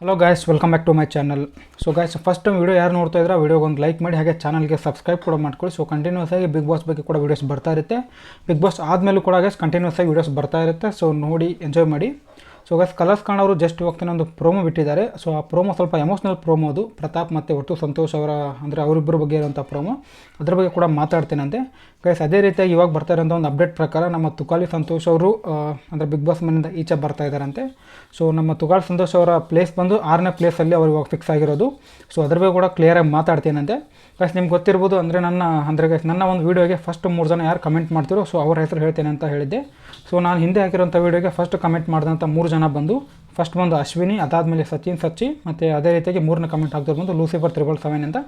Hello guys welcome back to my channel so guys first time video ಯಾರು ನೋಡ್ತಾ ಇದ್ರೆ ವಿಡಿಯೋಗೆ ಒಂದು ಲೈಕ್ ಮಾಡಿ, ಹಾಗೆ ಚಾನಲ್ಗೆ ಸಬ್ಸ್ಕ್ರೈಬ್ ಕೂಡ ಮಾಡ್ಕೊಳ್ಳಿ. ಸೊ ಕಂಟಿನ್ಯೂಸ್ ಆಗಿ ಬಿಗ್ ಬಾಸ್ ಬಗ್ಗೆ ಕೂಡ ವೀಡಿಯೋಸ್ ಬರ್ತಾ ಇರುತ್ತೆ. ಬಿಗ್ ಬಾಸ್ ಆದಮೇಲೂ ಕೂಡ ಗೈಸ್ ಕಂಟಿನ್ಯೂಸ್ ಆಗಿ ವೀಡಿಯೋಸ್ ಬರ್ತಾ ಇರುತ್ತೆ. ಸೊ ನೋಡಿ ಎಂಜಾಯ್ ಮಾಡಿ. ಸೊ ಗೈಸ್ ಕಲರ್ಸ್ ಕಾಣೋರು ಜಸ್ಟ್ ಇವಾಗ ಒಂದು ಪ್ರೋಮೋ ಬಿಟ್ಟಿದ್ದಾರೆ. ಸೊ ಆ ಪ್ರೋಮೋ ಸ್ವಲ್ಪ ಎಮೋಷ್ನಲ್ ಪ್ರೋಮೋ ಅದು. ಪ್ರತಾಪ್ ಮತ್ತು ಒಟ್ಟು ಸಂತೋಷ್ ಅವರ, ಅಂದರೆ ಅವರಿಬ್ಬರ ಬಗ್ಗೆ ಇರುವಂಥ ಪ್ರೋಮೋ ಅದ್ರ ಬಗ್ಗೆ ಕೂಡ ಮಾತಾಡ್ತೀನಂತೆ ಗೈಸ್ ಅದೇ ರೀತಿಯಾಗಿ ಇವಾಗ ಬರ್ತಾ ಇರೋಂಥ ಒಂದು ಅಪ್ಡೇಟ್ ಪ್ರಕಾರ ನಮ್ಮ ತುಕಾಲಿ ಸಂತೋಷ್ ಅವರು ಅಂದರೆ ಬಿಗ್ ಬಾಸ್ ಮನೆಯಿಂದ ಈಚೆ ಬರ್ತಾ ಇದ್ದಾರಂತೆ. ಸೊ ನಮ್ಮ ತುಕಾಲಿ ಸಂತೋಷ್ ಅವರ ಪ್ಲೇಸ್ ಬಂದು ಆರನೇ ಪ್ಲೇಸಲ್ಲಿ ಅವರು ಇವಾಗ ಫಿಕ್ಸ್ ಆಗಿರೋದು. ಸೊ ಅದ್ರ ಬಗ್ಗೆ ಕೂಡ ಕ್ಲಿಯರಾಗಿ ಮಾತಾಡ್ತೀನಂತೆ ಗೈಸ್ ನಿಮ್ಗೆ ಗೊತ್ತಿರ್ಬೋದು, ಅಂದರೆ ನನ್ನ, ಅಂದರೆ ಗೈಸ್ ನನ್ನ ಒಂದು ವೀಡಿಯೋಗೆ ಫಸ್ಟ್ ಮೂರು ಜನ ಯಾರು ಕಮೆಂಟ್ ಮಾಡ್ತಿರೋ ಸೊ ಅವ್ರ ಹೆಸರು ಹೇಳ್ತೇನೆ ಅಂತ ಹೇಳಿದ್ದೆ. ಸೊ ನಾನು ಹಿಂದೆ ಹಾಕಿರೋಂಥ ವೀಡಿಯೋಗೆ ಫಸ್ಟ್ ಕಮೆಂಟ್ ಮಾಡಿದಂಥ ಮೂರು ಜನ ಬಂದು ಫಸ್ಟ್ ಬಂದು ಅಶ್ವಿನಿ ಅದಾದಮೇಲೆ ಸಚಿನ್ ಸಚ್ಚಿ ಮತ್ತು ಅದೇ ರೀತಿಯಾಗಿ ಮೂರನೇ ಕಮೆಂಟ್ ಹಾಕ್ದವ್ರು ಬಂದು ಲೂಸಿಫರ್ ತ್ರಿಬಲ್ ಸೆವೆನ್ ಅಂತ.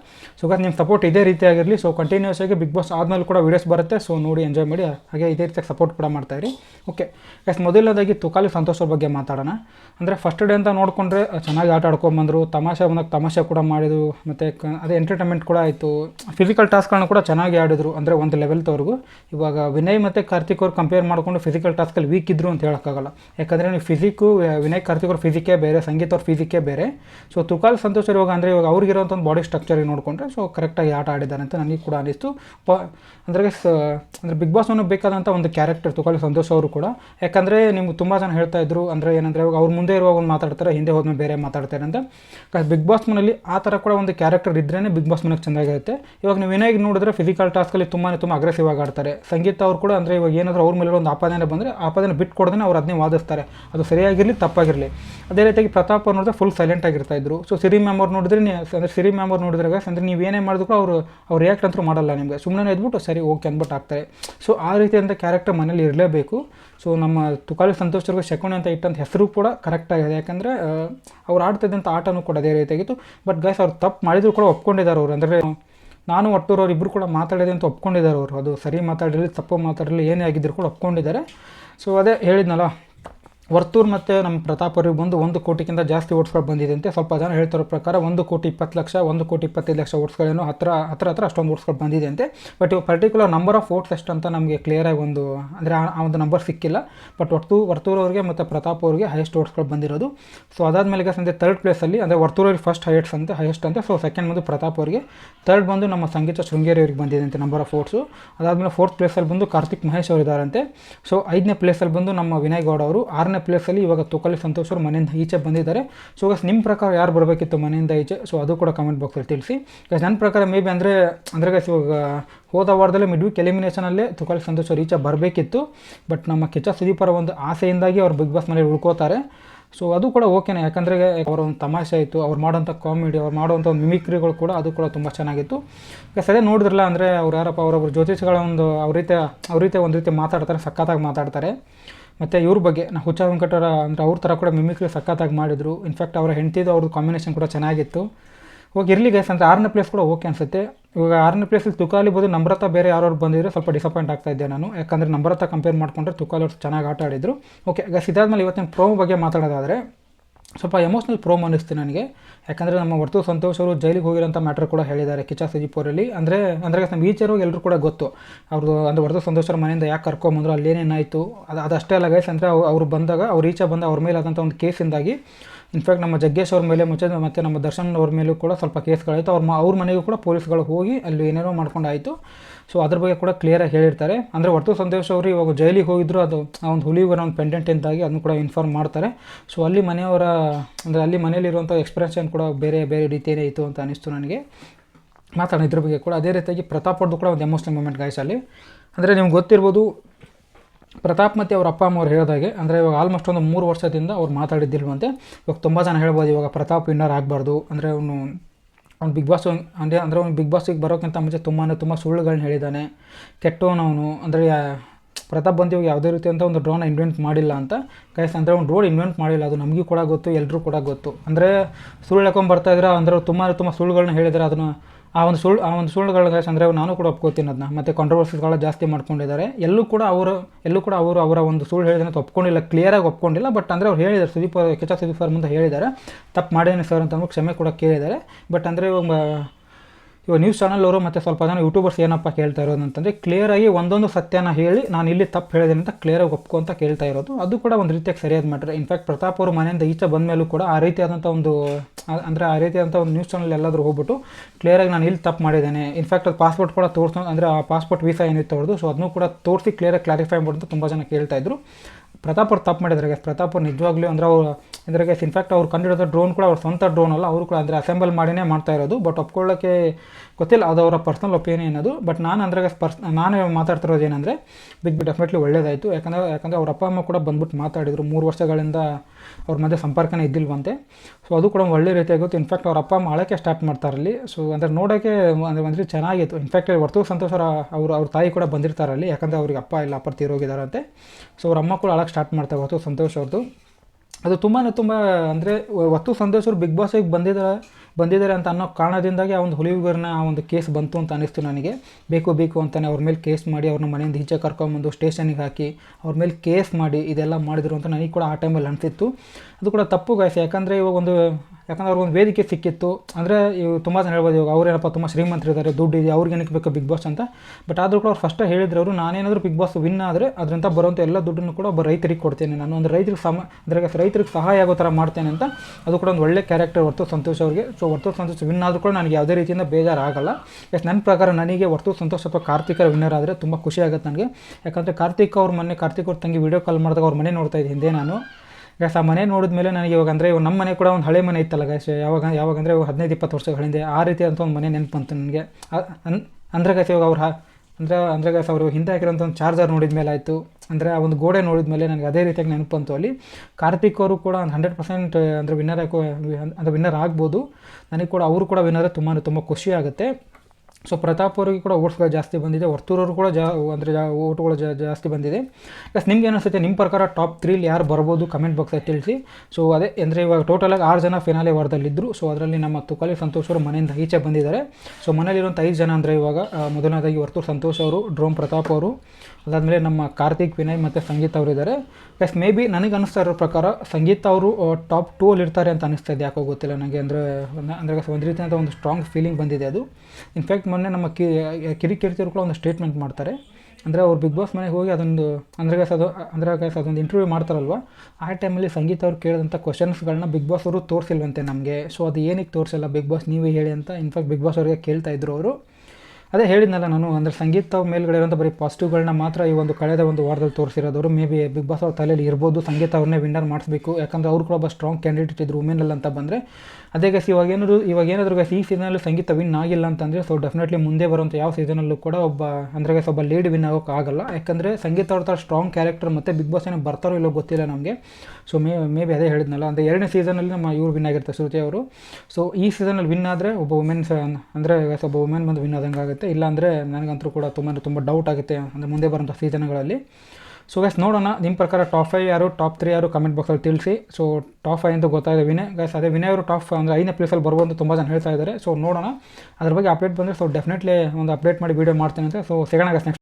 ಸೊ ಗಾಸ್ ನಿಮ್ಮ ಸಪೋರ್ಟ್ ಇದೇ ರೀತಿಯಾಗಿರಲಿ. ಸೊ ಕಂಟಿನ್ಯೂಸ್ ಆಗಿ ಬಿಗ್ ಬಾಸ್ ಆದಮೇಲೆ ಕೂಡ ವೀಡಿಯೋಸ್ ಬರುತ್ತೆ. ಸೊ ನೋಡಿ ಎಂಜಾಯ್ ಮಾಡಿ. ಹಾಗೆ ಇದೇ ರೀತಿಯಾಗಿ ಸಪೋರ್ಟ್ ಕೂಡ ಮಾಡ್ತಾಯಿರಿ ಓಕೆ ಎಸ್ ಮೊದಲನೇದಾಗಿ ತುಕಾಲಿ ಸಂತೋಷ್ ಬಗ್ಗೆ ಮಾತಾಡೋಣ. ಅಂದರೆ ಫಸ್ಟ್ ಡೇ ಅಂತ ನೋಡಿಕೊಂಡ್ರೆ ಚೆನ್ನಾಗಿ ಆಟ ಆಡ್ಕೊಂಬಂದರು ತಮಾಷೆ ಬಂದಾಗ ತಮಾಷೆ ಕೂಡ ಮಾಡಿದ್ರು. ಮತ್ತು ಅದೇ ಎಂಟರ್ಟೈನ್ಮೆಂಟ್ ಕೂಡ ಆಯಿತು. ಫಿಸಿಕಲ್ ಟಾಸ್ಕ್ಗಳನ್ನ ಕೂಡ ಚೆನ್ನಾಗಿ ಆಡಿದ್ರು. ಅಂದರೆ ಒಂದು ಲೆವೆಲ್ತವರೆಗೂ ಇವಾಗ ವಿನಯ್ ಮತ್ತು ಕಾರ್ತಿಕ್ ಅವ್ರು ಕಂಪೇರ್ ಮಾಡಿಕೊಂಡು ಫಿಸಿಕಲ್ ಟಾಸ್ಕಲ್ಲಿ ವೀಕ್ ಇದ್ರು ಅಂತ ಹೇಳೋಕ್ಕಾಗಲ್ಲ. ಯಾಕಂದರೆ ನೀವು ಫಿಸಿಕ್ಕು ವಿನಯ್ ಕಾರ್ತಿಕ್ ಅವ್ರ ಫಿಸಿಕೇ ಬೇರೆ ಸಂಗೀತ ಅವ್ರ ಫಿಸಿಕೇ ಬೇರೆ. ಸೊ ತುಕಾಲ್ ಸಂತೋಷ್ ಇರುವಾಗ ಅಂದರೆ ಇವಾಗ ಅವ್ರಿಗಿರೋಂಥ ಒಂದು ಬಾಡಿ ಸ್ಟ್ರಕ್ಚರಿಗೆ ನೋಡಿಕೊಂಡ್ರೆ ಸೊ ಕರೆಕ್ಟಾಗಿ ಆಟ ಆಡಿದ್ದಾರೆ ಅಂತ ನನಗೆ ಕೂಡ ಅನಿಸ್ತು ಪ, ಅಂದರೆ, ಸ, ಅಂದರೆ ಬಿಗ್ ಬಾಸ್ ಅನ್ನೋ ಬೇಕಾದಂಥ ಒಂದು ಕ್ಯಾರೆಕ್ಟರ್ ತುಕಾಲಿ ಸಂತೋಷ್ ಅವರು ಕೂಡ. ಯಾಕಂದರೆ ನಿಮ್ಗೆ ತುಂಬ ಜನ ಹೇಳ್ತಾ ಇದ್ರು, ಅಂದರೆ ಏನಂದರೆ ಇವಾಗ ಅವ್ರ ಮುಂದೆ ಇರುವಾಗ ಒಂದು ಮಾತಾಡ್ತಾರೆ, ಹಿಂದೆ ಹೋದ್ಮೇಲೆ ಬೇರೆ ಮಾತಾಡ್ತಾರೆ ಅಂತ. ಬಿಗ್ ಬಾಸ್ ಮನಲ್ಲಿ ಆ ಥರ ಕೂಡ ಒಂದು ಕ್ಯಾರೆಕ್ಟರ್ ಇದ್ರೇ ಬಿಗ್ ಬಾಸ್ ಮನೆಗೆ ಚೆನ್ನಾಗಿರುತ್ತೆ ಇವಾಗ ನೀವು ಏನಾಗಿ ನೋಡಿದ್ರೆ ಫಿಸಿಕಲ್ ಟಾಸ್ಕಲ್ಲಿ ತುಂಬಾ ತುಂಬ ಅಗ್ರೆಸಿವ್ ಆಗಿ ಆಡ್ತಾರೆ. ಸಂಗೀತ ಅವ್ರು ಕೂಡ ಅಂದರೆ ಇವಾಗ ಏನಾದರೂ ಅವ್ರ ಮೇಲೆ ಒಂದು ಆಪಾದನೆ ಬಂದರೆ ಆಪಾದನೆ ಬಿಟ್ಟು ಕೊಡದೇ ಅವ್ರು ಅದನ್ನೇ ವಾದಿಸ್ತಾರೆ. ಅದು ಸರಿಯಾಗಿರಲಿ ತಪ್ಪಾಗಿರಲಿ. ಅದೇ ರೀತಿಯಾಗಿ ಪ್ರತಾಪ್ ಅವ್ರು ನೋಡಿದ್ರೆ ಫುಲ್ ಸೈಲೆಂಟ್ ಆಗಿರ್ತಾ ಇದ್ರು. ಸೊ ಸಿರಿ ಮ್ಯಾಮ್ ಅವ್ರು ನೋಡಿದ್ರೆ ಅಂದರೆ ಸಿರಿ ಮ್ಯಾಮ್ ಅವ್ರು ನೋಡಿದ್ರೆ guys, ಅಂದರೆ ನೀವು ಏನೇ ಮಾಡಿದ್ರು ಅವರು ಅವ್ರು ರಿಯಾಕ್ಟ್ ಅಂತೂ ಮಾಡಲ್ಲ ನಿಮಗೆ. ಸುಮ್ಮನೆ ಇದ್ಬಿಟ್ಟು ಸರಿ ಓಕೆ ಅಂದ್ಬಿಟ್ಟು ಆಗ್ತಾರೆ ಸೊ ಆ ರೀತಿಯಂಥ ಕ್ಯಾರೆಕ್ಟರ್ ಮನೇಲಿ ಇರಲೇಬೇಕು. ಸೊ ನಮ್ಮ ತುಕಾಲಿ ಸಂತೋಷರ್ಗೆ ಶಕುನಿ ಅಂತ ಇಟ್ಟಂಥ ಹೆಸರು ಕೂಡ ಕರೆಕ್ಟ್ ಆಗಿದೆ. ಯಾಕಂದರೆ ಅವ್ರು ಆಡ್ತಿದ್ದಂಥ ಆಟನೂ ಕೂಡ ಅದೇ ರೀತಿಯಾಗಿತ್ತು ಬಟ್ ಗೈಸ್ ಅವ್ರು ತಪ್ಪು ಮಾಡಿದ್ರು ಕೂಡ ಒಪ್ಕೊಂಡಿದ್ದಾರೆ ಅವರು. ಅಂದರೆ ನಾನು ಒಟ್ಟೂರವ್ರು ಇಬ್ಬರು ಕೂಡ ಮಾತಾಡಿದೆ ಅಂತ ಒಪ್ಕೊಂಡಿದ್ದಾರೆ ಅವರು. ಅದು ಸರಿ ಮಾತಾಡಿರಲಿ ತಪ್ಪು ಮಾತಾಡಿರಲಿ ಏನೇ ಆಗಿದ್ರು ಕೂಡ ಒಪ್ಕೊಂಡಿದ್ದಾರೆ. ಸೊ ಅದೇ ಹೇಳಿದ್ನಲ್ಲ. ವರ್ತೂರ್ ಮತ್ತು ನಮ್ಮ ಪ್ರತಾಪ್ ಅವ್ರಿಗೆ ಬಂದು ಒಂದು ಕೋಟಿಗಿಂತ ಜಾಸ್ತಿ ಓಟ್ಸ್ಗಳು ಬಂದಿದೆ ಸ್ವಲ್ಪ ಜನ ಹೇಳ್ತಿರೋ ಪ್ರಕಾರ ಒಂದು ಕೋಟಿ ಇಪ್ಪತ್ತು ಲಕ್ಷ, ಒಂದು ಕೋಟಿ ಇಪ್ಪತ್ತೈದು ಲಕ್ಷ ಓಟ್ಸ್ಗಳೇನೋ ಹತ್ರ ಹತ್ರ ಹತ್ರ ಅಷ್ಟೊಂದು ಓಟ್ಸ್ಗಳು ಬಂದಿದೆ ಅಂತೆ. ಬಟ್ ಇವಾಗ ಪರ್ಟಿಕ್ಯುಲರ್ ನಂಬರ್ ಆಫ್ ಓಟ್ಸ್ ಎಷ್ಟು ಅಂತ ನಮಗೆ ಕ್ಲಿಯರಾಗಿ ಒಂದು, ಅಂದರೆ ಆ ಒಂದು ನಂಬರ್ ಸಿಕ್ಕಿಲ್ಲ. ಬಟ್ ವರ್ತೂ, ವರ್ತೂರ್ ಅವ್ರಿಗೆ ಮತ್ತು ಪ್ರತಾಪ್ ಅವ್ರಿಗೆ ಹೈಯೆಸ್ಟ್ ಓಟ್ಸ್ಗಳು ಬಂದಿರೋದು. ಸೊ ಅದಾದಮೇಲೆ ಮೇಲೆ ಸಂಜೆ ತರ್ಡ್ ಪ್ಲೇಸಲ್ಲಿ ಅಂದರೆ ವರ್ತೂರವ್ರಿಗೆ ಫಸ್ಟ್ ಹೈಯೆಸ್ಟ್ ಅಂತೆ ಹೈಯೆಸ್ಟ್ ಅಂತೆ. ಸೊ ಸೆಕೆಂಡ್ ಬಂದು ಪ್ರತಾಪ್ ಅವರಿಗೆ ಥರ್ಡ್ ಬಂದು ನಮ್ಮ ಸಂಗೀತ ಶೃಂಗೇರಿ ಅವ್ರಿಗೆ ಬಂದಿದೆ ಅಂತೆ ನಂಬರ್ ಆಫ್ ಓಟ್ಸು ಅದಾದಮೇಲೆ ಫೋರ್ತ್ ಪ್ಲೇಸಲ್ಲಿ ಬಂದು ಕಾರ್ತಿಕ್ ಮಹೇಶ್ ಅವರು ಇದ್ದಾರಂತೆ ಸೊ ಐದನೇ ಪ್ಲೇಸಲ್ಲಿ ಬಂದು ನಮ್ಮ ವಿನಯ್ ಗೌಡ ಅವರು, ಆರನೇ ಪ್ಲೇಸಲ್ಲಿ ಇವಾಗ ತುಕಲಿ ಸಂತೋಷ್ ಅವರು ಮನೆಯಿಂದ ಈಚೆ ಬಂದಿದ್ದಾರೆ. ಸೊ ಗಸ್ ನಿಮ್ಮ ಪ್ರಕಾರ ಯಾರು ಬರಬೇಕಿತ್ತು ಮನೆಯಿಂದ ಈಚೆ? ಸೊ ಅದು ಕೂಡ ಕಮೆಂಟ್ ಬಾಕ್ಸಲ್ಲಿ ತಿಳಿಸಿ. ಗಸ್ ನನ್ನ ಪ್ರಕಾರ ಮೇ ಬಿ ಅಂದರೆ ಅಂದರೆ ಗಸ್ ಇವಾಗ ಹೋದ ವಾರದಲ್ಲೇ ಮಿಡ್ ವೀಕ್ ಎಲಿಮಿನೇಷನಲ್ಲೇ ತುಕಾಲಿ ಸಂತೋಷ್ ಅವರು ಈಚೆ ಬರಬೇಕಿತ್ತು. ಬಟ್ ನಮ್ಮ ಕಿಚ್ಚ ಸುದೀಪರ ಒಂದು ಆಸೆಯಿಂದಾಗಿ ಅವ್ರು ಬಿಗ್ ಬಾಸ್ ಮನೇಲಿ ಉಳ್ಕೋತಾರೆ ಸೊ ಅದು ಕೂಡ ಓಕೆನೇ ಯಾಕಂದರೆ ಅವರ ಒಂದು ತಮಾಷೆ ಆಯಿತು, ಅವ್ರು ಮಾಡೋಂಥ ಕಾಮಿಡಿ ಅವ್ರು ಮಾಡೋವಂಥ ಒಂದು ಮಿಮಿಕ್ರಿಗಳು ಕೂಡ ಅದು ಕೂಡ ತುಂಬ ಚೆನ್ನಾಗಿತ್ತು. ಈಗ ಸದೇ ನೋಡಿದ್ರಲ್ಲ ಅಂದರೆ ಅವ್ರು ಯಾರಪ್ಪ ಅವರೊಬ್ಬರು ಜ್ಯೋತಿಷಿಗಳ ಒಂದು ಅವ್ರ ರೀತಿ ಅವ್ರ ರೀತಿ ಒಂದು ರೀತಿ ಮಾತಾಡ್ತಾರೆ, ಸಖತ್ತಾಗಿ ಮಾತಾಡ್ತಾರೆ. ಮತ್ತು ಇವ್ರ ಬಗ್ಗೆ, ನಾ ಹುಚ್ಚ ವೆಂಕಟರ ಅಂದರೆ ಅವ್ರ ಥರ ಕೂಡ ಮಿಮಿಕ್ರಿ ಸಖತ್ತಾಗಿ ಮಾಡಿದರು. ಇನ್ಫ್ಯಾಕ್ಟ್ ಅವರ ಹೆಂಡ್ತಿದ್ದು ಅವ್ರದ್ದು ಕಾಂಬಿನೇಷನ್ ಕೂಡ ಚೆನ್ನಾಗಿತ್ತು. ಹೋಗಿ ಇರಲಿ ಗೈಸ್ ಅಂದರೆ ಆರನೇ ಪ್ಲೇಸ್ ಕೂಡ ಓಕೆ ಅನಿಸುತ್ತೆ. ಇವಾಗ ಆರನೇ ಪ್ಲೇಸಲ್ಲಿ ತುಕಾಲಿ ಬೋದು ನಮ್ರತ ಬೇರೆ ಯಾರು ಬಂದಿದ್ರೆ ಸ್ವಲ್ಪ ಡಿಸಪಾಯಿಂಟ್ ಆಗ್ತಾ ಇದ್ದೆ ನಾನು. ಯಾಕಂದರೆ ನಮ್ರತ ಕಂಪೇರ್ ಮಾಡಿಕೊಂಡ್ರೆ ತುಕಾಲಿ ಅವ್ರು ಚೆನ್ನಾಗಿ ಆಟ ಆಡಿದರು. ಓಕೆ ಗೈಸ್ ಇದಾದ್ಮೇಲೆ ಇವತ್ತಿನ ಪ್ರೋಮೋ ಬಗ್ಗೆ ಮಾತಾಡೋದಾದರೆ ಸ್ವಲ್ಪ ಎಮೋಷ್ನಲ್ ಪ್ರೋಮ್ ಅನ್ನಿಸ್ತು ನನಗೆ. ಯಾಕಂದರೆ ನಮ್ಮ ವರ್ತು ಸಂತೋಷ್ ಅವರು ಜೈಲಿಗೆ ಹೋಗಿರೋಂಥ ಮ್ಯಾಟ್ರ್ ಕೂಡ ಹೇಳಿದ್ದಾರೆ ಕಿಚ್ಚ ಸುದೀಪುರಲ್ಲಿ ಅಂದರೆ ಅಂದರೆ ನಮ್ಮ ಈಚರು ಎಲ್ಲರೂ ಕೂಡ ಗೊತ್ತು. ಅವ್ರದ್ದು ಅಂದರೆ ವರ್ತು ಸಂತೋಷ್ ಅವ್ರ ಮನೆಯಿಂದ ಯಾಕೆ ಕರ್ಕೊಂಬಂದ್ರು ಅಲ್ಲೇನೇನಾಯಿತು? ಅದು, ಅದಷ್ಟೇ ಅಲ್ಲ ಗೈಸ್ ಅಂದರೆ ಅವ್ರು ಬಂದಾಗ, ಅವ್ರು ಈಚೆ ಬಂದ ಅವ್ರ ಮೇಲೆ ಆದಂಥ ಒಂದು ಕೇಸಿಂದಾಗಿ ಇನ್ಫ್ಯಾಕ್ಟ್ ನಮ್ಮ ಜಗ್ಗೇಶ್ ಅವ್ರ ಮೇಲೆ ಮುಂಚೆ ಮತ್ತು ನಮ್ಮ ದರ್ಶನ್ ಅವ್ರ ಮೇಲೂ ಕೂಡ ಸ್ವಲ್ಪ ಕೇಸ್ಗಳಾಯಿತು. ಅವ್ರ ಅವ್ರ ಮನೆಗೂ ಕೂಡ ಪೊಲೀಸ್ಗಳು ಹೋಗಿ ಅಲ್ಲಿ ಏನೇನೋ ಮಾಡ್ಕೊಂಡಾಯಿತು. ಸೊ ಅದ್ರ ಬಗ್ಗೆ ಕೂಡ ಕ್ಲಿಯರಾಗಿ ಹೇಳಿರ್ತಾರೆ. ಅಂದರೆ ವರ್ತು ಸಂತೋಷ್ ಅವರು ಇವಾಗ ಜೈಲಿಗೆ ಹೋಗಿದ್ರು. ಅದು ಒಂದು ಹುಲಿವರ ಒಂದು ಪೆಂಡೆಂಟ್ ಅಂತಾಗಿ ಅದನ್ನು ಕೂಡ ಇನ್ಫಾರ್ಮ್ ಮಾಡ್ತಾರೆ. ಸೊ ಅಲ್ಲಿ ಮನೆಯವರ ಅಂದರೆ ಅಲ್ಲಿ ಮನೆಯಲ್ಲಿರುವಂಥ ಎಕ್ಸ್ಪ್ರೆಷನ್ ಕೂಡ ಬೇರೆ ಬೇರೆ ರೀತಿಯೇ ಇತ್ತು ಅಂತ ಅನಿಸ್ತು ನನಗೆ. ಮಾತಾಡೋಣ ಇದ್ರ ಬಗ್ಗೆ ಕೂಡ. ಅದೇ ರೀತಿಯಾಗಿ ಪ್ರತಾಪ್ ಅವ್ರದ್ದು ಕೂಡ ಒಂದು ಎಮೋಷನಲ್ ಮೂಮೆಂಟ್ ಗಾಯ್ಸಲ್ಲಿ ಅಂದರೆ ನಿಮ್ಗೆ ಗೊತ್ತಿರ್ಬೋದು ಪ್ರತಾಪ್ ಮತ್ತು ಅವ್ರ ಅಪ್ಪ, ಅಮ್ಮ ಅವ್ರು ಹೇಳಿದಾಗೆ ಅಂದರೆ ಇವಾಗ ಆಲ್ಮೋಸ್ಟ್ ಒಂದು ಮೂರು ವರ್ಷದಿಂದ ಅವ್ರು ಮಾತಾಡಿದ್ದಿಲ್ವಂತೆ. ಇವಾಗ ತುಂಬ ಜನ ಹೇಳ್ಬೋದು ಇವಾಗ ಪ್ರತಾಪ್ ವಿನ್ನರ್ ಆಗಬಾರ್ದು, ಅಂದರೆ ಅವನು, ಅವ್ನು ಬಿಗ್ ಬಾಸ್ ಅಂದರೆ ಅಂದರೆ ಅವ್ನು ಬಿಗ್ ಬಾಸಿಗೆ ಬರೋಕ್ಕಿಂತ ಮುಂಚೆ ತುಂಬಾ ತುಂಬ ಸುಳ್ಳುಗಳನ್ನ ಹೇಳಿದ್ದಾನೆ ಅವನು ಅಂದರೆ ಪ್ರತಾಪ್ ಬಂದು ಹೋಗಿ ಯಾವುದೇ ರೀತಿಯಂಥ ಒಂದು ಡ್ರೋನ್ ಇನ್ವೆಂಟ್ ಮಾಡಿಲ್ಲ ಅಂತ. ಗೈಸ್ ಅಂದರೆ ಒಂದು ಡ್ರೋನ್ ಇನ್ವೆಂಟ್ ಮಾಡಿಲ್ಲ. ಅದು ನಮಗೂ ಕೂಡ ಗೊತ್ತು ಎಲ್ಲರೂ ಕೂಡ ಗೊತ್ತು. ಅಂದರೆ ಸುಳ್ಳು ಹೇಳ್ಕೊಂಡು ಬರ್ತಾ ಇದ್ರೆ ಅಂದರೆ ತುಂಬ ತುಂಬ ಸುಳ್ಳುಗಳನ್ನ ಹೇಳಿದರೆ. ಅದನ್ನು ಆ ಒಂದು ಸುಳ್ಳು, ಆ ಒಂದು ಸುಳ್ಳುಗಳ ಗೈಸ್ ಅಂದರೆ ನಾನು ಕೂಡ ಒಪ್ಕೋತೀನಿ ಅದನ್ನ ಮತ್ತು ಕಾಂಟ್ರವರ್ಸಿಸ್ಗಳ ಜಾಸ್ತಿ ಮಾಡ್ಕೊಂಡಿದ್ದಾರೆ. ಎಲ್ಲೂ ಕೂಡ ಅವರು, ಎಲ್ಲೂ ಕೂಡ ಅವರು ಅವರ ಒಂದು ಸುಳ್ಳು ಹೇಳಿದ್ರೆ ಅಂತ ಒಪ್ಕೊಂಡಿಲ್ಲ ಕ್ಲಿಯರಾಗಿ ಒಪ್ಕೊಂಡಿಲ್ಲ. ಬಟ್ ಅಂದರೆ ಅವ್ರು ಹೇಳಿದ್ದಾರೆ ಸುದೀಪ್ ಕೆಚ್ ಸುದೀಪ್ ಅವ್ರ ಮುಂದೆ ಹೇಳಿದ್ದಾರೆ ತಪ್ಪು ಮಾಡಿದ್ದೀನಿ ಸರ್ ಅಂತ ಕ್ಷಮೆ ಕೂಡ ಕೇಳಿದ್ದಾರೆ. ಬಟ್ ಅಂದರೆ ಇವಾಗ ನ್ಯೂಸ್ ಚಾನಲ್ ಅವರು ಮತ್ತು ಸ್ವಲ್ಪ ಜನ ಯೂಟ್ಯೂಬರ್ಸ್ ಏನಪ್ಪ ಕೇಳ್ತಾ ಇರೋದು ಅಂತಂದರೆ ಕ್ಲಿಯರಾಗಿ ಒಂದೊಂದು ಸತ್ಯನ ಹೇಳಿ ನಾನು ಇಲ್ಲಿ ತಪ್ಪು ಹೇಳಿದ್ದೀನಿ ಅಂತ ಕ್ಲಿಯರಾಗಿ ಒಪ್ಕೊಂತ ಕೇಳ್ತಾ ಇರೋದು. ಅದು ಕೂಡ ಒಂದು ರೀತಿಯಾಗಿ ಸರಿಯಾದ ಮ್ಯಾಟ್ರ್ ಇನ್ಫ್ಯಾಕ್ಟ್ ಪ್ರತಾಪ್ ಅವರು ಮನೆಯಿಂದ ಈಚೆ ಬಂದ ಮೇಲೂ ಕೂಡ ಆ ರೀತಿಯಾದಂಥ ಒಂದು ಅಂದರೆ ಆ ರೀತಿಯಾದಂಥ ಒಂದು ನ್ಯೂಸ್ ಚಾನಲ್ ಎಲ್ಲಾದರೂ ಹೋಗ್ಬಿಟ್ಟು ಕ್ಲಿಯರಾಗಿ ನಾನು ಇಲ್ಲಿ ತಪ್ಪು ಮಾಡಿದ್ದೇನೆ. ಇನ್ಫ್ಯಾಕ್ಟ್ ಅದು ಪಾಸ್ಪೋರ್ಟ್ ಕೂಡ ತೋರಿಸ್ ಅಂದರೆ ಆ ಪಾಸ್ಪೋರ್ಟ್ ವೀಸಾ ಏನಿತ್ತು ಅವ್ರದ್ದು ಸೊ ಅದನ್ನು ಕೂಡ ತೋರಿಸಿ ಕ್ಲಿಯರಾಗಿ ಕ್ಲಾರಿಫೈ ಮಾಡೋದು ತುಂಬ ಜನ ಕೇಳ್ತಾ ಇದ್ರು. ಪ್ರತಾಪ್ ಅವ್ರು ತಪ್ಪು guys. ಪ್ರತಾಪ್ ಅವ್ರು ನಿಜವಾಗ್ಲೂ ಅಂದರೆ ಅವರು, ಅಂದರೆ ಗೈಸ್ ಇನ್ಫ್ಯಾಕ್ಟ್ ಅವ್ರು ಕಂಡಿಡಿದ ಡ್ರೋನ್ ಕೂಡ ಅವ್ರ ಸ್ವಂತ ಡ್ರೋನ್ ಅಲ್ಲ, ಅವರು ಕೂಡ ಅಂದರೆ ಅಸೆಂಬಲ್ ಮಾಡಿನೇ ಮಾಡ್ತಾ ಇರೋದು. ಬಟ್ ಒಪ್ಕೊಳ್ಳೋಕ್ಕೆ ಗೊತ್ತಿಲ್ಲ, ಅದು ಅವರ ಪರ್ಸ್ನಲ್ ಒಪಿನಿಯನ್ ಅದು ಬಟ್ ನಾನು ಅಂದರೆ ಗೈಸ್ ಪರ್ಸ್ ನಾನೇ ಮಾತಾಡ್ತಿರೋದು ಏನಂದರೆ ಬಿಗ್ ಬಿ ಡೆಫಿನೆಟ್ಲಿ ಒಳ್ಳೇದಾಯಿತು. ಯಾಕಂದರೆ ಯಾಕಂದರೆ ಅವ್ರ ಅಪ್ಪ, ಅಮ್ಮ ಕೂಡ ಬಂದ್ಬಿಟ್ಟು ಮಾತಾಡಿದರು. ಮೂರು ವರ್ಷಗಳಿಂದ ಅವ್ರ ಮಧ್ಯೆ ಸಂಪರ್ಕನೇ ಇದ್ದಿಲ್ವಂತೆ. ಸೊ ಅದು ಕೂಡ ಒಳ್ಳೆ ರೀತಿಯಾಗಿತ್ತು ಇನ್ಫ್ಯಾಕ್ಟ್ ಅವ್ರ ಅಪ್ಪ ಮಾಡೋಕ್ಕೆ ಸ್ಟಾರ್ಟ್ ಮಾಡ್ತಾರಲ್ಲಿ ಸೊ ಅಂದರೆ ನೋಡೋಕ್ಕೆ ಅಂದರೆ ಒಂದು ರೀತಿ ಚೆನ್ನಾಗಿತ್ತು. ಇನ್ಫ್ಯಾಕ್ಟ್ ವರ್ತೂ ಸಂತೋಷ ಅವರ, ಅವ್ರ ತಾಯಿ ಕೂಡ ಬಂದಿರ್ತಾರಲ್ಲಿ ಯಾಕಂದರೆ ಅವ್ರಿಗೆ ಅಪ್ಪ ಇಲ್ಲ ಅಪ್ಪ ತೀರೋಗಿದ್ದಾರಂತೆ ಸೊ ಅವ್ರ ಅಮ್ಮ ಕೂಡ ಅಳಕ್ಕೆ ಸ್ಟಾರ್ಟ್ ಮಾಡ್ತಾರೆ ಹೊತ್ತು ಸಂತೋಷ್ ಅವ್ರದ್ದು ಅದು ತುಂಬಾ ತುಂಬ, ಅಂದರೆ ವತ್ತು ಸಂತೋಷ್ ಅವರು ಬಿಗ್ ಬಾಸಿಗೆ ಬಂದಿದ್ದಾರೆ. ಬಂದಿದ್ದಾರೆ ಅಂತ ಅನ್ನೋ ಕಾರಣದಿಂದಾಗಿ ಆ ಒಂದು ಹುಲಿಗರನ್ನ ಆ ಒಂದು ಕೇಸ್ ಬಂತು ಅಂತ ಅನಿಸ್ತು ನನಗೆ. ಬೇಕು ಬೇಕು ಅಂತಲೇ ಅವ್ರ ಮೇಲೆ ಕೇಸ್ ಮಾಡಿ ಅವ್ರನ್ನ ಮನೆಯಿಂದ ಈಚೆ ಕರ್ಕೊಂಬಂದು ಸ್ಟೇಷನಿಗೆ ಹಾಕಿ ಅವ್ರ ಮೇಲೆ ಕೇಸ್ ಮಾಡಿ ಇದೆಲ್ಲ ಮಾಡಿದ್ರು ಅಂತ ನನಗೆ ಕೂಡ ಆ ಟೈಮಲ್ಲಿ ಅನಿಸಿತ್ತು. ಅದು ಕೂಡ ತಪ್ಪು ಗಾಯಸ ಯಾಕಂದರೆ ಇವಾಗ ಒಂದು, ಯಾಕಂದ್ರೆ ಅವ್ರಿಗೊಂದು ವೇದಿಕೆ ಸಿಕ್ಕಿತ್ತು. ಅಂದರೆ ಇವು ತುಂಬ ಜನ ಹೇಳ್ಬೋದು, ಇವಾಗ ಅವ್ರೇನಪ್ಪ ತುಂಬ ಶ್ರೀಮಂತರಿದ್ದಾರೆ, ದುಡ್ಡು ಇದೆ, ಅವ್ರಿಗೆ ಏನಕ್ಕೆ ಬೇಕು ಬಿಗ್ ಬಾಸ್ ಅಂತ. ಬಟ್ ಆದರೂ ಕೂಡ ಅವ್ರು ಫಸ್ಟ್ ಹೇಳಿದ್ರು ಅವರು, ನಾನೇನಾದರೂ ಬಿಗ್ ಬಾಸ್ ವಿನ್ ಆದರೆ ಅದರಿಂದ ಬರುವಂಥ ಎಲ್ಲ ದುಡ್ಡನ್ನು ಕೂಡ ಒಬ್ಬ ರೈತರಿಗೆ ಕೊಡ್ತೇನೆ ನಾನು. ಒಂದು ರೈತರಿಗೆ ಸಮ, ಅಂದರೆ ರೈತರಿಗೆ ಸಹಾಯ ಆಗೋ ಥರ ಮಾಡ್ತೇನೆ ಅಂತ. ಅದು ಕೂಡ ಒಂದು ಒಳ್ಳೆ ಕ್ಯಾರೆಕ್ಟರ್ ಹೊರತು ಸಂತೋಷ್ ಅವರಿಗೆ. ಸೊ ಹೊರ್ತು ಸಂತೋಷ ವಿನ್ ಆದರೂ ಕೂಡ ನನಗೆ ಯಾವುದೇ ರೀತಿಯಿಂದ ಬೇಜಾರಾಗಲ್ಲ. ಎಸ್ ನನ್ನ ಪ್ರಕಾರ ನನಗೆ ಹೊರ್ತು ಸಂತೋಷ ಅಥವಾ ಕಾರ್ತಿಕರ ವಿನ್ನರ್ ಆದರೆ ತುಂಬ ಖುಷಿ ಆಗುತ್ತೆ ನನಗೆ. ಯಾಕಂದರೆ ಕಾರ್ತಿಕ್ ಅವ್ರ ಮನೆ ಕಾರ್ತಿಕ್ ಅವ್ರ ತಂಗಿ ವೀಡಿಯೋ ಕಾಲ್ ಮಾಡಿದಾಗ ಅವ್ರ ಮನೆ ನೋಡ್ತಾ ಇದ್ದೆ ಹಿಂದೆ ನಾನು. ಗ್ಯಾಸ್ ಆ ಮನೆ ನೋಡಿದ ಮೇಲೆ ನನಗೆ ಇವಾಗ ಅಂದರೆ ಇವಾಗ ನಮ್ಮ ಮನೆ ಕೂಡ ಒಂದು ಹಳೆ ಮನೆ ಇತ್ತಲ್ಲ ಗ್ಯಾಸ್ ಯಾವಾಗ ಯಾವಾಗ ಅಂದರೆ ಹದಿನೈದು, ಇಪ್ಪತ್ತು ವರ್ಷಗಳ ಹಿಂದೆ ಆ ರೀತಿ ಅಂತ ಒಂದು ಮನೆ ನೆನಪು ಬಂತು ನನಗೆ. ಅಂದ್ರೆ ಗ್ಯಾಸ್ ಇವಾಗ ಅವ್ರು ಅಂದರೆ ಅಂದರೆ ಅವರು ಹಿಂದೆ ಹಾಕಿರೋಂಥ ಒಂದು ಚಾರ್ಜರ್ ನೋಡಿದ ಮೇಲೆ ಆಯಿತು. ಅಂದರೆ ಆ ಒಂದು ಗೋಡೆ ನೋಡಿದ ಮೇಲೆ ನನಗೆ ಅದೇ ರೀತಿಯಾಗಿ ನೆನಪು ಬಂತು ಅಲ್ಲಿ. ಕಾರ್ತಿಕ್ ಅವರು ಕೂಡ ಒಂದು ಹಂಡ್ರೆಡ್ ಪರ್ಸೆಂಟ್ ಅಂದರೆ ವಿನ್ನರ್ ಹಾಕೋ ಅಂದರೆ ವಿನ್ನರ್ ಆಗ್ಬೋದು. ನನಗೆ ಕೂಡ ಅವರು ಕೂಡ ವಿನ್ನರ್ ತುಂಬಾ ತುಂಬ ಖುಷಿ ಆಗುತ್ತೆ. ಸೊ ಪ್ರತಾಪ್ ಅವರಿಗೆ ಕೂಡ ಓಟ್ಸ್ಗಳು ಜಾಸ್ತಿ ಬಂದಿದೆ. ವರ್ತೂರವ್ರು ಕೂಡ ಜಾ, ಅಂದರೆ ಜಾ ಓಟ್ಗಳು ಜಾಸ್ತಿ ಬಂದಿದೆ. ಎಸ್ ನಿಮ್ಗೆ ಏನಿಸುತ್ತೆ? ನಿಮ್ಮ ಪ್ರಕಾರ ಟಾಪ್ ತ್ರೀಲಿ ಯಾರು ಬರ್ಬೋದು? ಕಮೆಂಟ್ ಬಾಕ್ಸಲ್ಲಿ ತಿಳಿಸಿ. ಸೊ ಅದೇ, ಅಂದರೆ ಇವಾಗ ಟೋಟಲಾಗಿ ಆರು ಜನ ಫಿನಾಲೆ ವಾರದಲ್ಲಿದ್ದರು ಸೊ ಅದರಲ್ಲಿ ನಮ್ಮ ತುಕಾಲಿ ಸಂತೋಷ್ ಅವರು ಮನೆಯಿಂದ ಈಚೆ ಬಂದಿದ್ದಾರೆ. ಸೊ ಮನೇಲಿರುವಂಥ ಐದು ಜನ ಅಂದರೆ ಇವಾಗ ಮೊದಲನೇದಾಗಿ ವರ್ತೂರ್ ಸಂತೋಷ್ ಅವರು ಡ್ರೋಮ್ ಪ್ರತಾಪ್ ಅವರು, ಅದಾದಮೇಲೆ ನಮ್ಮ ಕಾರ್ತಿಕ್, ವಿನಯ್ ಮತ್ತು ಸಂಗೀತ ಅವರು ಇದ್ದಾರೆ ಎಸ್ ಮೇ ಬಿ ನನಗೆ ಅನಿಸ್ತಾ ಇರೋ ಪ್ರಕಾರ ಸಂಗೀತ ಅವರು ಟಾಪ್ ಟೂ ಅಲ್ಲಿ ಇರ್ತಾರೆ ಅಂತ ಅನಿಸ್ತಾ ಇದೆ. ಯಾಕೋ ಗೊತ್ತಿಲ್ಲ. ನನಗೆ ಅಂದರೆ ಅಂದರೆ ಒಂದು ರೀತಿಯಾದ ಒಂದು ಸ್ಟ್ರಾಂಗ್ ಫೀಲಿಂಗ್ ಬಂದಿದೆ ಅದು. ಇನ್ಫ್ಯಾಕ್ಟ್ ಮೊನ್ನೆ ನಮ್ಮ ಕಿ ಕಿರಿಕಿರಿತಿಯವರು ಕೂಡ ಒಂದು ಸ್ಟೇಟ್ಮೆಂಟ್ ಮಾಡ್ತಾರೆ. ಅಂದರೆ ಅವ್ರು ಬಿಗ್ ಬಾಸ್ ಮನೆಗೆ ಹೋಗಿ ಅದೊಂದು ಅಂದರೆ ಅದು ಅಂದರೆ ಅದೊಂದು ಇಂಟರ್ವ್ಯೂ ಮಾಡ್ತಾರಲ್ವ? ಆ ಟೈಮಲ್ಲಿ ಸಂಗೀತ ಅವ್ರು ಕೇಳಿದಂಥ ಕ್ವಶನ್ಸ್ಗಳನ್ನ ಬಿಗ್ ಬಾಸ್ ಅವರು ತೋರಿಸಿಲ್ವಂತೆ ನಮಗೆ. ಸೊ ಅದು ಏನಕ್ಕೆ ತೋರಿಸಿಲ್ಲ ಬಿಗ್ ಬಾಸ್ ನೀವೇ ಹೇಳಿ ಅಂತ ಇನ್ಫ್ಯಾಕ್ಟ್ ಬಿಗ್ ಬಾಸ್ ಅವ್ರಿಗೆ ಕೇಳ್ತಾ ಇದ್ರು ಅವರು. ಅದೇ ಹೇಳಿದ್ನಲ್ಲ ನಾನು, ಅಂದರೆ ಸಂಗೀತ ಮೇಲ್ಗಡೆ ಇರೋಂಥ ಬರೀ ಪಾಸಿಟಿವ್ಗಳನ್ನ ಮಾತ್ರ ಈ ಒಂದು ಕಳೆದ ಒಂದು ವಾರದಲ್ಲಿ ತೋರಿಸಿರೋದವರು ಮೇ ಬಿ ಬಿಗ್ ಬಾಸ್ ಅವ್ರ ತಲೆಯಲ್ಲಿ ಇರ್ಬೋದು, ಸಂಗೀತ ಅವ್ರನ್ನೇ ವಿನ್ನರ್ ಮಾಡಿಸ್ಬೇಕು. ಯಾಕಂದರೆ ಅವ್ರು ಕೂಡ ಒಬ್ಬ ಸ್ಟ್ರಾಂಗ್ ಕ್ಯಾಂಡಿಡೇಟ್ ಇದ್ರು ವುಮೆನಲ್ಲಿ ಅಂತ ಬಂದರೆ. ಅದೇ ಗಸ್ ಇವಾಗ ಏನಾದ್ರು, ಇವಾಗ ಏನಾದರೂ ಗಸ್ ಈ ಸೀಸನಲ್ಲಿ ಸಂಗೀತ ವಿನ್ ಆಗಿಲ್ಲ ಅಂತಂದರೆ ಸೊ ಡೆಫಿನೆಟ್ಲಿ ಮುಂದೆ ಬರುವಂಥ ಯಾವ ಸೀಸನಲ್ಲೂ ಕೂಡ ಒಬ್ಬ, ಅಂದರೆ ಗಸ್ ಒಬ್ಬ ಲೀಡ್ ವಿನ್ ಆಗೋಕೆ ಆಗಲ್ಲ. ಯಾಕಂದರೆ ಸಂಗೀತ ಅವ್ರ ಥರ ಸ್ಟ್ರಾಂಗ್ ಕ್ಯಾರೆಕ್ಟರ್ ಮತ್ತು ಬಿಗ್ ಬಾಸ್ ಏನೋ ಬರ್ತಾರೋ ಇಲ್ಲೋ ಗೊತ್ತಿಲ್ಲ ನಮಗೆ. ಸೊ ಮೇ ಮೇ ಬಿ ಅದೇ ಹೇಳಿದ್ನಲ್ಲ, ಅಂದರೆ ಎರಡನೇ ಸೀಸನಲ್ಲಿ ನಮ್ಮ ಇವ್ರು ವಿನ್ ಆಗಿರ್ತಾರೆ, ಶ್ರುತಿ ಅವರು. ಸೊ ಈ ಸೀಸನಲ್ಲಿ ವಿನ್ ಆದರೆ ಒಬ್ಬ ವುಮೆನ್ಸ್ ಅಂದರೆ ಒಬ್ಬ ವುಮೆನ್ ಬಂದು ವಿನ್ ಆದಂಗೆ ಆಗುತ್ತೆ ಇಲ್ಲ ನನಗಂತೂ ಕೂಡ ತುಂಬ ತುಂಬ ಡೌಟ್ ಆಗುತ್ತೆ ಅಂದರೆ ಮುಂದೆ ಬರೋಂಥ ಸೀಸನ್ಗಳಲ್ಲಿ. ಸೊ ಗೈಸ್ ನೋಡೋಣ. ನಿಮ್ಮ ಪ್ರಕಾರ ಟಾಪ್ ಫೈವ್ ಯಾರು ಟಾಪ್ ತ್ರೀ ಯಾರು ಕಮೆಂಟ್ ಬಾಕ್ಸಲ್ಲಿ ತಿಳಿಸಿ. ಸೊ ಟಾಪ್ ಫೈವ್ ಅಂತ ಗೊತ್ತಾಗಿದೆ ವಿನಯ್. ಗೈಸ್ ಅದೇ ವಿನಯ್ ಅವರು ಟಾಪ್ ಅಂದರೆ ಐದನೇ ಪ್ಲೇಸಲ್ಲಿ ಬರ್ಬೋದು ತುಂಬ ಜನ ಹೇಳ್ತಾ ಇದ್ದಾರೆ. ಸೊ ನೋಡೋಣ. ಅದ್ರ ಬಗ್ಗೆ ಅಪ್ಡೇಟ್ ಬಂದರೆ ಸೊ ಡೆಫಿನೆಟ್ಲಿ ಒಂದು ಅಪ್ಡೇಟ್ ಮಾಡಿ ವೀಡಿಯೋ ಮಾಡ್ತೇನೆ ಅಂತ. So second guys next